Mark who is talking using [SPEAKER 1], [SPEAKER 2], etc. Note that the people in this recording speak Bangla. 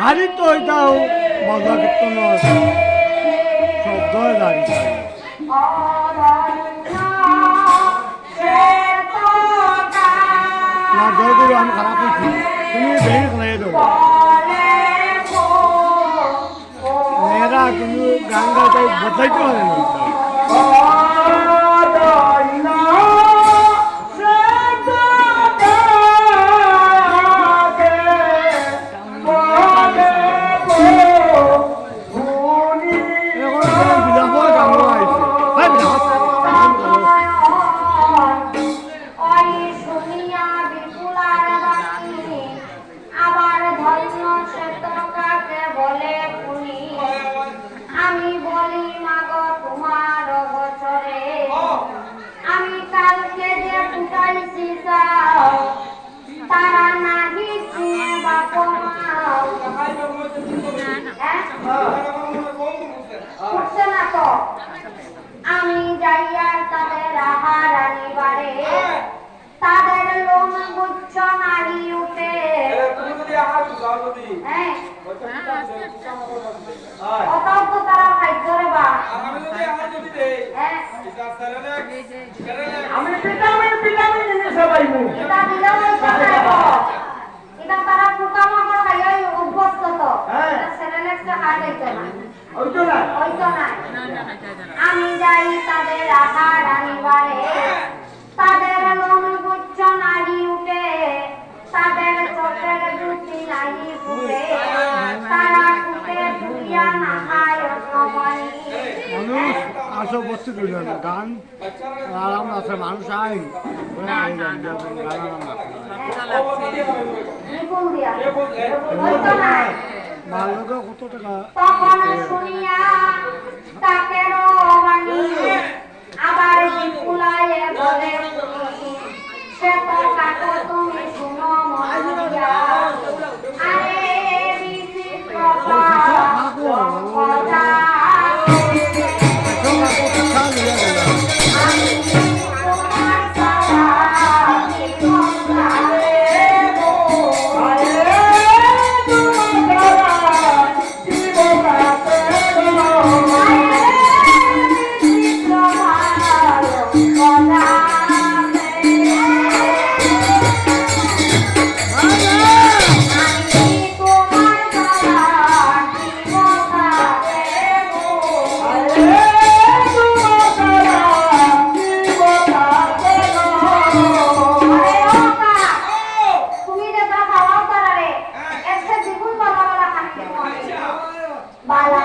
[SPEAKER 1] হারি তো ওইটাও বাজা কীর্তন শব্দ দাঁড়িয়ে জয় গুরু, আমি খারাপ হয়েছি। তুমি ভেঙে খেলাই দেবো মেয়েরা কিন্তু গান গাইতে, বদলাইতে পারে না। হ্যাঁ?
[SPEAKER 2] না তো আমি যাইয়া তাদের আহার আনিবারে। তাদের লোম গুচ্ছ নাহি উঠে। হ্যাঁ। তারা খাইতে রে বা। হ্যাঁ।
[SPEAKER 3] আমি ভিটামিন ভিটামিন জিনিস পাইবো
[SPEAKER 2] দিলেও
[SPEAKER 1] আসো বস্তু দুজন গান আরাম আছে মানুষ আই।
[SPEAKER 2] না
[SPEAKER 1] বাল্যকে কত টাকা
[SPEAKER 2] বালা